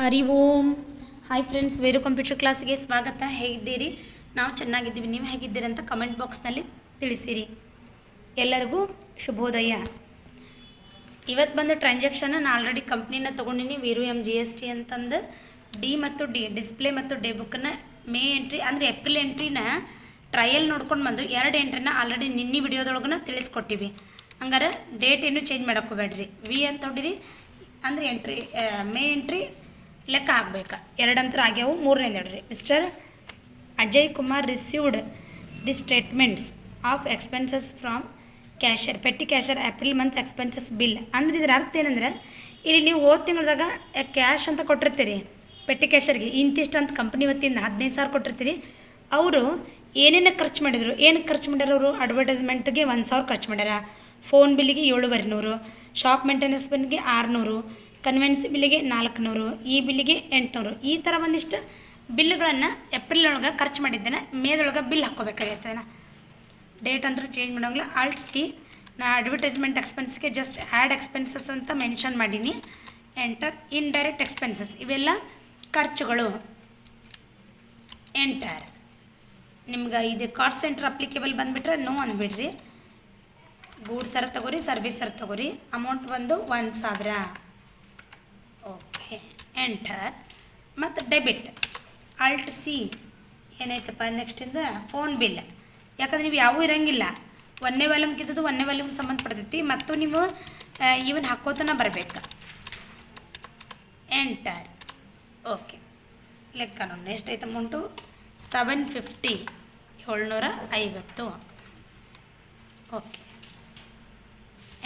Hari Om. Hi friends Veeru computer ಕ್ಲಾಸ್ಗೆ ಸ್ವಾಗತ. ಹೇಗಿದ್ದೀರಿ? ನಾವು ಚೆನ್ನಾಗಿದ್ದೀವಿ. ನೀವು ಹೇಗಿದ್ದೀರಿ ಅಂತ ಕಮೆಂಟ್ ಬಾಕ್ಸ್ನಲ್ಲಿ ತಿಳಿಸಿರಿ. ಎಲ್ಲರಿಗೂ ಶುಭೋದಯ. ಇವತ್ತು ಬಂದ ಟ್ರಾನ್ಸಾಕ್ಷನ್ ನಾನು ಆಲ್ರೆಡಿ ಕಂಪ್ನಿನ ತೊಗೊಂಡಿನಿ. Veeru M G S T ಅಂತಂದು. ಡಿ ಮತ್ತು ಡಿ ಡಿಸ್ಪ್ಲೇ ಮತ್ತು ಡೇ ಬುಕ್ಕನ್ನ ಮೇ ಎಂಟ್ರಿ ಅಂದರೆ ಏಪ್ರಿಲ್ ಎಂಟ್ರಿನ ಟ್ರಯಲ್ ನೋಡ್ಕೊಂಡು ಬಂದು ಎರಡು ಎಂಟ್ರಿನ ಆಲ್ರೆಡಿ ನಿನ್ನೆ ವಿಡಿಯೋದೊಳಗನ ತಿಳಿಸ್ಕೊಟ್ಟಿವಿ. ಹಂಗಾರೆ ಡೇಟ್ ಏನು ಚೇಂಜ್ ಮಾಡೋಕ್ಕೋಬೇಡ್ರಿ ವಿ ಅಂತ ಹೊಡಿರಿ ಅಂದರೆ ಎಂಟ್ರಿ ಮೇ ಎಂಟ್ರಿ ಲೆಕ್ಕ ಹಾಕ್ಬೇಕು. ಎರಡಂತರ ಆಗ್ಯಾವು, ಮೂರನೇದು ನೋಡ್ರಿ mister Ajay Kumar received the statements of expenses from cashier petty cashier April month expenses bill ಅಂದ್ರೆ ಇದರ ಅರ್ಥ ಏನಂದ್ರೆ, ಇಲ್ಲಿ ನೀವು ಹೋದ ತಿಂಗಳದಾಗ ಕ್ಯಾಶ್ ಅಂತ ಕೊಟ್ಟಿರ್ತೀರಿ. ಪೆಟ್ಟಿ ಕ್ಯಾಶರ್ಗೆ ಇಂತಿಷ್ಟು ಅಂತ ಕಂಪ್ನಿ ವತಿಯಿಂದ ಹದಿನೈದು ಸಾವಿರ ಕೊಟ್ಟಿರ್ತೀರಿ. ಅವರು ಏನೇನು ಖರ್ಚು ಮಾಡಿದರು? ಏನು ಖರ್ಚು ಮಾಡ್ಯಾರ ಅವರು? ಅಡ್ವರ್ಟೈಸ್ಮೆಂಟ್ಗೆ ಒಂದು ಸಾವಿರ ಖರ್ಚು ಮಾಡ್ಯಾರ. ಫೋನ್ ಬಿಲ್ಲಿಗೆ ಏಳುವರೆ ನೂರು ಶಾಪ್ ಮೇಂಟೆನೆನ್ಸ್ ಬಿಲ್ಗೆ ಆರುನೂರು. ಕನ್ವೆನ್ಸ್ ಬಿಲ್ಲಿಗೆ ನಾಲ್ಕುನೂರು, ಈ ಬಿಲ್ಲಿಗೆ ಎಂಟುನೂರು. ಈ ಥರ ಒಂದಿಷ್ಟು ಬಿಲ್ಗಳನ್ನು ಏಪ್ರಿಲ್ ಒಳಗೆ ಖರ್ಚು ಮಾಡಿದ್ದೇನೆ ಮೇದೊಳಗೆ ಬಿಲ್ ಹಾಕ್ಕೋಬೇಕಾಗೈತೆ ಡೇಟ್ ಅಂತೂ ಚೇಂಜ್ ಮಾಡೋಂಗಿಲ್ಲ. ಆಲ್ಟ್ ನಾ ಅಡ್ವರ್ಟೈಸ್ಮೆಂಟ್ ಎಕ್ಸ್ಪೆನ್ಸ್ಗೆ ಜಸ್ಟ್ ಆ್ಯಡ್ ಎಕ್ಸ್ಪೆನ್ಸಸ್ ಅಂತ ಮೆನ್ಷನ್ ಮಾಡೀನಿ. ಎಂಟರ್ ಇನ್ಡೈರೆಕ್ಟ್ ಎಕ್ಸ್ಪೆನ್ಸಸ್ ಇವೆಲ್ಲ ಖರ್ಚುಗಳು. ಎಂಟರ್ ನಿಮ್ಗೆ ಇದು ಕಾಸ್ಟ್ ಸೆಂಟರ್ ಅಪ್ಲಿಕೇಬಲ್ ಬಂದುಬಿಟ್ರೆ ನೋ ಅಂದ್ಬಿಡ್ರಿ. ಗೂಡ್ಸರ ತಗೋರಿ ಸರ್ವಿಸರ್ ತಗೋರಿ. ಅಮೌಂಟ್ ಬಂದು ಒಂದು ಸಾವಿರ. ಎಂಟರ್ ಮತ್ತು ಡೆಬಿಟ್ ಆಲ್ಟ್ ಸಿ ಏನೈತಪ್ಪ ನೆಕ್ಸ್ಟಿಂದ ಫೋನ್ ಬಿಲ್ ಯಾಕಂದ್ರೆ ನೀವು ಯಾವೂ ಇರಂಗಿಲ್ಲ. ಒಂದೇ ವಾಲ್ಯೂಮ್ಗಿದ್ದು ಒಂದೇ ವಾಲ್ಯೂಮ್ ಸಂಬಂಧಪಡ್ತೈತಿ. ಮತ್ತು ನೀವು ಇವನ್ ಹಾಕೋತನ ಬರಬೇಕು. ಎಂಟರ್ ಓಕೆ ಲೆಕ್ಕ ನೋಡಿ. ಎಷ್ಟೈತೆ ಅಮೌಂಟು ಸೆವೆನ್ ಫಿಫ್ಟಿ ಏಳ್ನೂರ ಐವತ್ತು ಓಕೆ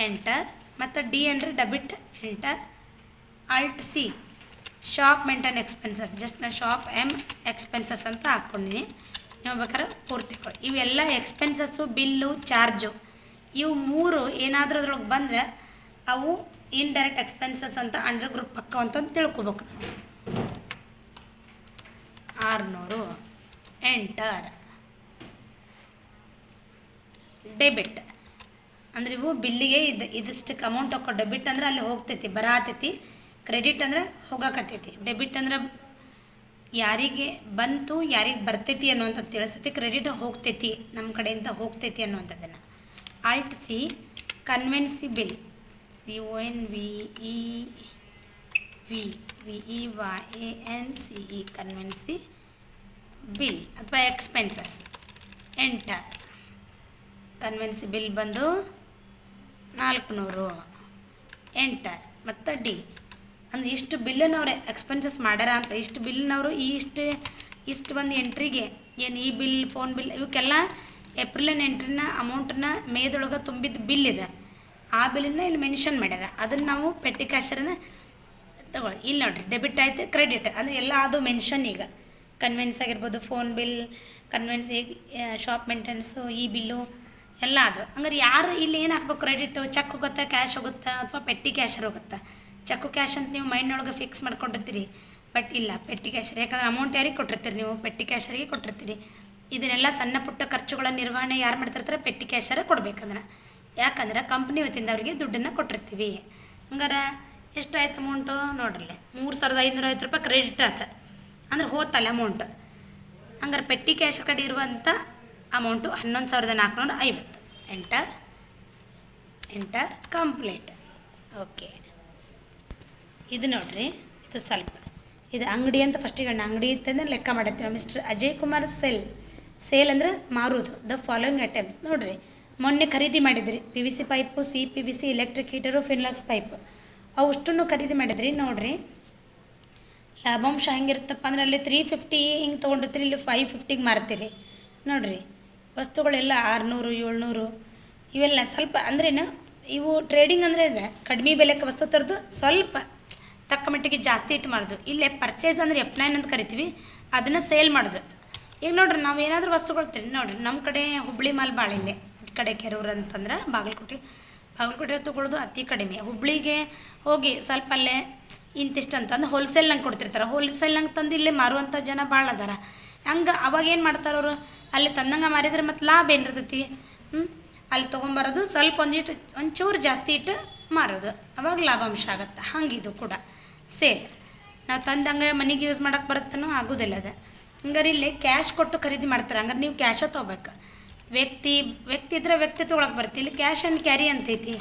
ಎಂಟರ್ ಮತ್ತು ಡಿ ಅಂದರೆ debit enter alt C shop maintain expenses just ನಾನು ಶಾಪ್ ಎಂ ಎಕ್ಸ್ಪೆನ್ಸಸ್ ಅಂತ ಹಾಕ್ಕೊಂಡಿನಿ. ನೀವು ಬೇಕಾದ್ರೆ ಪೂರ್ತಿ ಕೊಡಿ. ಇವೆಲ್ಲ ಎಕ್ಸ್ಪೆನ್ಸಸ್ಸು ಬಿಲ್ಲು ಚಾರ್ಜು ಇವು ಮೂರು ಏನಾದರೂ ಅದ್ರೊಳಗೆ ಬಂದರೆ ಅವು ಇನ್ಡೈರೆಕ್ಟ್ ಎಕ್ಸ್ಪೆನ್ಸಸ್ ಅಂತ ಅಂಡರ್ ಗ್ರೂಪ್ ಪಕ್ಕ ಅಂತ ತಿಳ್ಕೊಬೇಕು. ಆರುನೂರು. ಎಂಟರ್ ಡೆಬಿಟ್ ಅಂದರೆ ಇವು ಬಿಲ್ಲಿಗೆ ಇದು ಇದಿಷ್ಟಕ್ಕೆ ಅಮೌಂಟ್ ಹಾಕೋ ಡೆಬಿಟ್ ಅಂದ್ರೆ ಅಲ್ಲಿ ಹೋಗ್ತೈತಿ, ಬರಾತೈತಿ. ಕ್ರೆಡಿಟ್ ಅಂದ್ರೆ ಹೋಗಾಕತ್ತೈತಿ. ಡೆಬಿಟ್ ಅಂದ್ರೆ ಯಾರಿಗೆ ಬಂತು, ಯಾರಿಗೆ ಬರ್ತೈತಿ ಅನ್ನುವಂಥದ್ದು ತಿಳಿಸ್ತೈತಿ. ಕ್ರೆಡಿಟ್ ಹೋಗ್ತೈತಿ ನಮ್ಮ ಕಡೆಯಿಂದ ಹೋಗ್ತೈತಿ ಅನ್ನುವಂಥದ್ದನ್ನು. Alt C conveyance bill C O N V E V V E ವ A N C E conveyance bill ಅಥವಾ ಎಕ್ಸ್ಪೆನ್ಸಸ್ ಎಂಟರ್ ಕನ್ವೆನ್ಸಿ ಬಿಲ್ ಬಂದು ನಾಲ್ಕುನೂರು. ಎಂಟರ್ ಮತ್ತು ಡಿ ಅಂದ್ರೆ ಇಷ್ಟು ಬಿಲ್ಲನವ್ರೆ ಎಕ್ಸ್ಪೆನ್ಸಸ್ ಮಾಡ್ಯಾರ ಅಂತ, ಇಷ್ಟು ಬಿಲ್ನವರು ಈ ಇಷ್ಟು ಇಷ್ಟು ಒಂದು ಎಂಟ್ರಿಗೆ ಏನು ಈ ಬಿಲ್ ಫೋನ್ ಬಿಲ್ ಇವಕ್ಕೆಲ್ಲ ಏಪ್ರಿಲಿನ ಎಂಟ್ರಿನ ಅಮೌಂಟನ್ನ ಮೇದೊಳಗೆ ತುಂಬಿದ ಬಿಲ್ ಇದೆ. ಆ ಬಿಲ್ನ ಇಲ್ಲಿ ಮೆನ್ಷನ್ ಮಾಡ್ಯಾರ. ಅದನ್ನು ನಾವು ಪೆಟ್ಟಿ ಕ್ಯಾಶರನ್ನ ತಗೊಳ್ಳಿ. ಇಲ್ಲಿ ನೋಡಿರಿ ಡೆಬಿಟ್ ಆಯಿತು ಕ್ರೆಡಿಟ್ ಅಂದರೆ ಎಲ್ಲ ಅದು ಮೆನ್ಷನ್ ಈಗ. ಕನ್ವೆನ್ಸ್ ಆಗಿರ್ಬೋದು phone bill conveyance shop maintenance ಈ ಬಿಲ್ಲು ಎಲ್ಲ ಅದು. ಹಂಗಾರೆ ಯಾರು ಇಲ್ಲಿ ಏನು ಹಾಕ್ಬೇಕು ಕ್ರೆಡಿಟ್ ಚೆಕ್ ಹೋಗುತ್ತೆ ಕ್ಯಾಶ್ ಹೋಗುತ್ತಾ, ಅಥವಾ ಪೆಟ್ಟಿ ಕ್ಯಾಶರ್ ಹೋಗುತ್ತಾ? ಚೆಕ್ಕು ಕ್ಯಾಶ್ ಅಂತ ನೀವು ಮೈಂಡ್ನೊಳಗೆ ಫಿಕ್ಸ್ ಮಾಡ್ಕೊಂಡಿರ್ತೀರಿ. ಬಟ್ ಇಲ್ಲ, ಪೆಟ್ಟಿ ಕ್ಯಾಶರ್ ಯಾಕಂದ್ರೆ ಅಮೌಂಟ್ ಯಾರಿಗೆ ಕೊಟ್ಟಿರ್ತೀರಿ ನೀವು? ಪೆಟ್ಟಿ ಕ್ಯಾಶರಿಗೆ ಕೊಟ್ಟಿರ್ತೀರಿ. ಇದನ್ನೆಲ್ಲ ಸಣ್ಣ ಪುಟ್ಟ ಖರ್ಚುಗಳ ನಿರ್ವಹಣೆ ಯಾರು ಮಾಡ್ತಿರ್ತಾರೆ? ಪೆಟ್ಟಿ ಕ್ಯಾಶರ ಕೊಡ್ಬೇಕಂದ್ರೆ. ಯಾಕಂದ್ರೆ ಕಂಪ್ನಿ ವತಿಯಿಂದ ಅವರಿಗೆ ದುಡ್ಡನ್ನು ಕೊಟ್ಟಿರ್ತೀವಿ. ಹಂಗಾರೆ ಎಷ್ಟಾಯ್ತು ಅಮೌಂಟು ನೋಡ್ರಲ್ಲೇ, ಮೂರು ಸಾವಿರದ ಐನೂರ ಐವತ್ತು ರೂಪಾಯಿ ಕ್ರೆಡಿಟ್ ಆತ. ಅಂದ್ರೆ ಹೋತಲ್ಲ ಅಮೌಂಟ್ ಹಂಗಾರೆ ಪೆಟ್ಟಿ ಕ್ಯಾಶ್ ಕಡೆ ಇರುವಂಥ ಅಮೌಂಟು ಹನ್ನೊಂದು ಸಾವಿರದ ನಾಲ್ಕುನೂರ ಐವತ್ತು. ಎಂಟರ್ ಎಂಟರ್ ಕಂಪ್ಲೀಟ್ ಓಕೆ ಇದು ನೋಡಿರಿ, ಇದು ಸ್ವಲ್ಪ. ಇದು ಅಂಗಡಿ ಅಂತ ಫಸ್ಟಿಗೆ ಅಂಗಡಿ ಅಂತಂದ್ರೆ ಲೆಕ್ಕ ಮಾಡತ್ತೀವಿ. Mister Ajay Kumar sell sale ಅಂದ್ರೆ ಮಾರುವುದು ದ ಫಾಲೋಯಿಂಗ್ ಐಟಮ್ಸ್ ನೋಡಿರಿ, ಮೊನ್ನೆ ಖರೀದಿ ಮಾಡಿದ್ರಿ. P V C pipe C P V C electric heater Finolex pipe ಅವು ಅಷ್ಟನ್ನು ಖರೀದಿ ಮಾಡಿದ್ರಿ. ನೋಡಿರಿ, ಲಾಭಾಂಶ ಹೆಂಗಿರುತ್ತಪ್ಪ ಅಂದ್ರೆ ಅಲ್ಲಿ ತ್ರೀ ಫಿಫ್ಟಿ ಹಿಂಗೆ ತೊಗೊಂಡಿರ್ತೀರಿ, ಇಲ್ಲಿ ಫೈವ್ ಫಿಫ್ಟಿಗೆ ಮಾರ್ತೀರಿ. ನೋಡಿರಿ, ವಸ್ತುಗಳೆಲ್ಲ ಆರುನೂರು, ಏಳ್ನೂರು, ಇವೆಲ್ಲ ಸ್ವಲ್ಪ ಅಂದ್ರೇನು, ಇವು ಟ್ರೇಡಿಂಗ್ ಅಂದರೆ ಕಡಿಮೆ ಬೆಲೆಗೆ ವಸ್ತು ತರದು ಸ್ವಲ್ಪ ತಕ್ಕ ಮಟ್ಟಿಗೆ ಜಾಸ್ತಿ ಇಟ್ಟು ಮಾಡೋದು ಇಲ್ಲೇ ಪರ್ಚೇಸ್ ಅಂದರೆ ಎಫ್ ನೈನ್ ಅಂತ ಕರಿತೀವಿ, ಅದನ್ನು ಸೇಲ್ ಮಾಡೋದು ಈಗ ನೋಡ್ರಿ, ನಾವು ಏನಾದರೂ ವಸ್ತುಗಳು ಕೊಡ್ತೀವಿ ನೋಡ್ರಿ ನಮ್ಮ ಕಡೆ ಹುಬ್ಳಿ ಮಾಲ್ ಭಾಳ ಇಲ್ಲೇ. ಈ ಕಡೆ ಕೆರೂರು ಅಂತಂದ್ರೆ ಬಾಗಲಕೋಟೆ. ಬಾಗಲಕೋಟೆ ತೊಗೊಳ್ಳೋದು ಅತಿ ಕಡಿಮೆ. ಹುಬ್ಳಿಗೆ ಹೋಗಿ ಸ್ವಲ್ಪ ಅಲ್ಲೇ ಇಂತಿಷ್ಟು ಅಂತಂದು ಹೋಲ್ಸೇಲ್ನಂಗೆ ಕೊಡ್ತಿರ್ತಾರೆ. ಹೋಲ್ಸೇಲ್ನಂಗೆ ತಂದು ಇಲ್ಲೇ ಮಾರುವಂಥ ಜನ ಭಾಳ ಅದಾರ. ಹಂಗೆ ಅವಾಗ ಏನು ಮಾಡ್ತಾರೆ ಅವರು? ಅಲ್ಲಿ ತಂದಂಗೆ ಮಾರಿದ್ರೆ ಮತ್ತು ಲಾಭ ಏನಿರ್ತೈತಿ? ಹ್ಞೂ ಅಲ್ಲಿ ತೊಗೊಂಬರೋದು ಸ್ವಲ್ಪ ಒಂದಿಟ್ಟು ಒಂಚೂರು ಜಾಸ್ತಿ ಇಟ್ಟು ಮಾರೋದು. ಅವಾಗ ಲಾಭಾಂಶ ಆಗತ್ತೆ. ಹಂಗಿದು ಕೂಡ. ಸೇಲ್. ನಾವು ತಂದು ಹಂಗೆ ಮನೆಗೆ ಯೂಸ್ ಮಾಡೋಕೆ ಬರುತ್ತನೋ ಆಗೋದಿಲ್ಲ ಅದು. ಹಂಗಾರೆ ಇಲ್ಲಿ ಕ್ಯಾಶ್ ಕೊಟ್ಟು ಖರೀದಿ ಮಾಡ್ತಾರೆ. ಹಂಗಾರೆ ನೀವು ಕ್ಯಾಶೇ ತೊಗೋಬೇಕು. ವ್ಯಕ್ತಿ ವ್ಯಕ್ತಿ ಇದ್ರೆ ವ್ಯಕ್ತಿ ತೊಗೊಳಕ್ಕೆ ಬರ್ತಿ ಇಲ್ಲಿ ಕ್ಯಾಶ್ ಆ್ಯಂಡ್ ಕ್ಯಾರಿ ಅಂತೈತಿ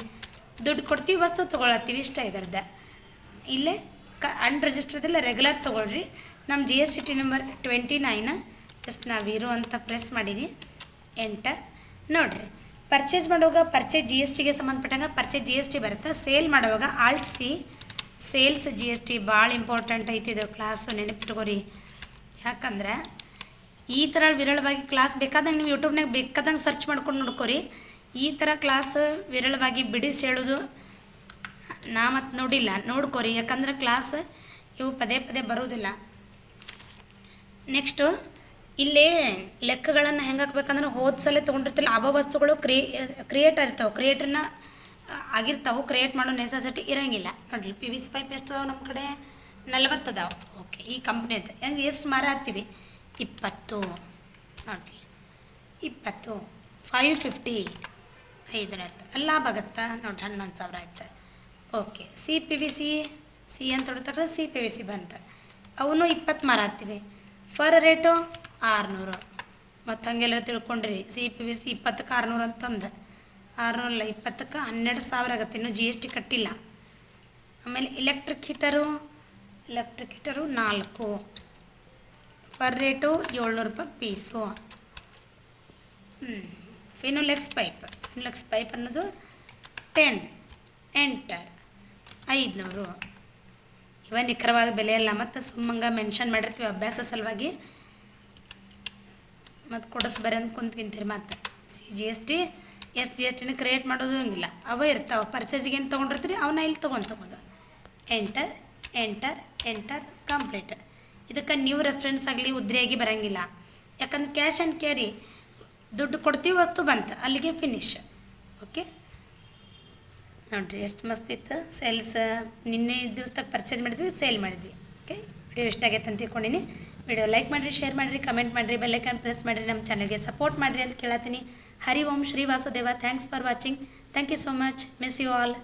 ದುಡ್ಡು ಕೊಡ್ತೀವಿ, ವಸ್ತು ತೊಗೊಳತ್ತೀವಿ, ಇಷ್ಟ ಇದರದ ಇಲ್ಲೇ ಕ ಅನ್ರಿಜಿಸ್ಟರ್ದಲ್ಲ ರೆಗ್ಯುಲರ್ ತೊಗೊಳ್ರಿ. ನಮ್ಮ G S T T number twenty nine just ನಾವಿರು ಅಂತ ಪ್ರೆಸ್ ಮಾಡಿದ್ವಿ ಎಂಟರ್ ನೋಡಿರಿ. ಪರ್ಚೇಸ್ ಮಾಡುವಾಗ ಪರ್ಚೇಸ್ ಜಿ ಎಸ್ ಟಿಗೆ ಸಂಬಂಧಪಟ್ಟಂಗೆ ಪರ್ಚೇಸ್ ಜಿ ಎಸ್ ಟಿ ಬರುತ್ತೆ. ಸೇಲ್ ಮಾಡುವಾಗ also sales G S T ಭಾಳ ಇಂಪಾರ್ಟೆಂಟ್ ಐತಿ ಇದು ಕ್ಲಾಸ್ ನೆನಪಿಟ್ಕೋರಿ. ಯಾಕಂದ್ರೆ ಈ ಥರ ವಿರಳವಾಗಿ ಕ್ಲಾಸ್ ಬೇಕಾದಂಗೆ ನೀವು ಯೂಟ್ಯೂಬ್ನಾಗ ಬೇಕಾದಂಗೆ ಸರ್ಚ್ ಮಾಡ್ಕೊಂಡು ನೋಡ್ಕೊರಿ. ಈ ಥರ ಕ್ಲಾಸ್ ವಿರಳವಾಗಿ ಬಿಡಿಸಿ ಹೇಳೋದು ನಾ ಮತ್ತು ನೋಡಿಲ್ಲ, ನೋಡ್ಕೊರಿ. ಯಾಕಂದ್ರೆ ಕ್ಲಾಸ್ ಇವು ಪದೇ ಪದೇ ಬರೋದಿಲ್ಲ. ನೆಕ್ಸ್ಟು ಇಲ್ಲಿ ಲೆಕ್ಕಗಳನ್ನು ಹೆಂಗೆ ಹಾಕ್ಬೇಕಂದ್ರೆ ಹೋದ ತೊಗೊಂಡಿರ್ತಿಲ್ಲ. ಅವ ವಸ್ತುಗಳು ಕ್ರಿಯೇ ಕ್ರಿಯೇಟ್ ಇರ್ತಾವೆ. ಕ್ರಿಯೇಟರ್ನ ಆಗಿರ್ತಾವೆ ಕ್ರಿಯೇಟ್ ಮಾಡೋ ನೆಸೆಸಿಟಿ ಇರೋಂಗಿಲ್ಲ. ನೋಡ್ರಿ ಪಿ ವಿ ಸಿ ಪೈಪ್ ಎಷ್ಟು ಅದಾವೆ ನಮ್ಮ ಕಡೆ? ನಲ್ವತ್ತು ಅದಾವೆ. ಓಕೆ ಈ ಕಂಪ್ನಿ ಅಂತ ಹೆಂಗೆ ಎಷ್ಟು ಮರ ಹಾಕ್ತೀವಿ? ಇಪ್ಪತ್ತು. ನೋಡ್ರಿ, ಇಪ್ಪತ್ತು. ಫೈವ್ ಫಿಫ್ಟಿ ಐದರ ಆಯ್ತು. ಎಲ್ಲ ಬಗತ್ತಾ ನೋಡ್ರಿ, ಹನ್ನೊಂದು ಸಾವಿರ ಆಯ್ತು. Okay C P V C C ಅಂತ ಹೊಡ್ತಾರೆ ಸಿ ಪಿ ವಿ ಸಿ ಬಂತು. ಅವನು ಇಪ್ಪತ್ತು ಮರ ಹಾಕ್ತೀವಿ. ಫರ್ ರೇಟು ಆರುನೂರು. ಮತ್ತು ಹಂಗೆಲ್ಲ ತಿಳ್ಕೊಂಡ್ರಿ ಸಿ ಪಿ ವಿ ಸಿ ಇಪ್ಪತ್ತಕ್ಕೆ ಆರುನೂರು ಅಂತಂದು. ಆರುನೂರಲ್ಲ, ಇಪ್ಪತ್ತಕ್ಕೆ ಹನ್ನೆರಡು ಸಾವಿರ ಆಗುತ್ತೆ. ಇನ್ನೂ ಜಿ ಎಸ್ ಟಿ ಕಟ್ಟಿಲ್ಲ. ಆಮೇಲೆ ಎಲೆಕ್ಟ್ರಿಕ್ ಹೀಟರು ಎಲೆಕ್ಟ್ರಿಕ್ ಹೀಟರು ನಾಲ್ಕು. ಪರ್ ರೇಟು ಏಳ್ನೂರು ರೂಪಾಯಿ ಪೀಸು ಹ್ಞೂ ಫಿನೋಲೆಕ್ಸ್ ಪೈಪ್ ಫಿನೋಲೆಕ್ಸ್ ಪೈಪ್ ಅನ್ನೋದು ಟೆನ್ ಎಂಟರ್ ಐದುನೂರು. ಇವ ನಿಖರವಾದ ಬೆಲೆ ಅಲ್ಲ ಮತ್ತು ಸುಮ್ಮಂಗ ಮೆನ್ಷನ್ ಮಾಡಿರ್ತೀವಿ ಅಭ್ಯಾಸ ಸಲುವಾಗಿ. ಮತ್ತು ಕೊಡಿಸ್ಬರಿ ಅಂತ ಕುಂತ್ಕಿಂತೀರಿ ಮತ್ತು. C G S T S G S ಟಿನ create ಮಾಡೋದು ಹಂಗಿಲ್ಲ. ಅವ ಇರ್ತಾವೆ. ಪರ್ಚೇಸಿಗೆ ಏನು ತೊಗೊಂಡಿರ್ತೀರಿ? ಅವನ್ನ ಇಲ್ಲಿ ತೊಗೊಂಡು ತೊಗೊಂಡು ಎಂಟರ್ ಎಂಟರ್ ಎಂಟರ್ ಕಂಪ್ಲೀಟ್ ಇದಕ್ಕೆ ನೀವು ರೆಫರೆನ್ಸ್ ಆಗಲಿ ಉದ್ರಿಯಾಗಿ ಬರೋಂಗಿಲ್ಲ. ಯಾಕಂದ್ರೆ ಕ್ಯಾಶ್ ಆ್ಯಂಡ್ ಕ್ಯಾರಿ ದುಡ್ಡು ಕೊಡ್ತೀವಿ, ವಸ್ತು ಬಂತು. ಅಲ್ಲಿಗೆ ಫಿನಿಶ್ ಓಕೆ ನೋಡಿರಿ, ಎಷ್ಟು ಮಸ್ತ್ ಇತ್ತು. ಸೇಲ್ಸ್ ನಿನ್ನೆ ದಿವಸದಾಗ ಪರ್ಚೇಸ್ ಮಾಡಿದ್ವಿ ಸೇಲ್ ಮಾಡಿದ್ವಿ. ಓಕೆ ವಿಡಿಯೋ ಇಷ್ಟ ಆಗೈತೆ ಅಂತ ತಿಳ್ಕೊಂಡಿನಿ. ವಿಡಿಯೋ ಲೈಕ್ ಮಾಡಿರಿ ಶೇರ್ ಮಾಡಿರಿ ಕಮೆಂಟ್ ಮಾಡಿರಿ ಬೆಲ್ಲೈಕನ್ ಪ್ರೆಸ್ ಮಾಡಿರಿ, ನಮ್ಮ ಚಾನಲ್ಗೆ ಸಪೋರ್ಟ್ ಮಾಡಿರಿ ಅಂತ ಕೇಳತ್ತೀನಿ. Hari Om Shrivasudev thanks for watching thank you so much miss you all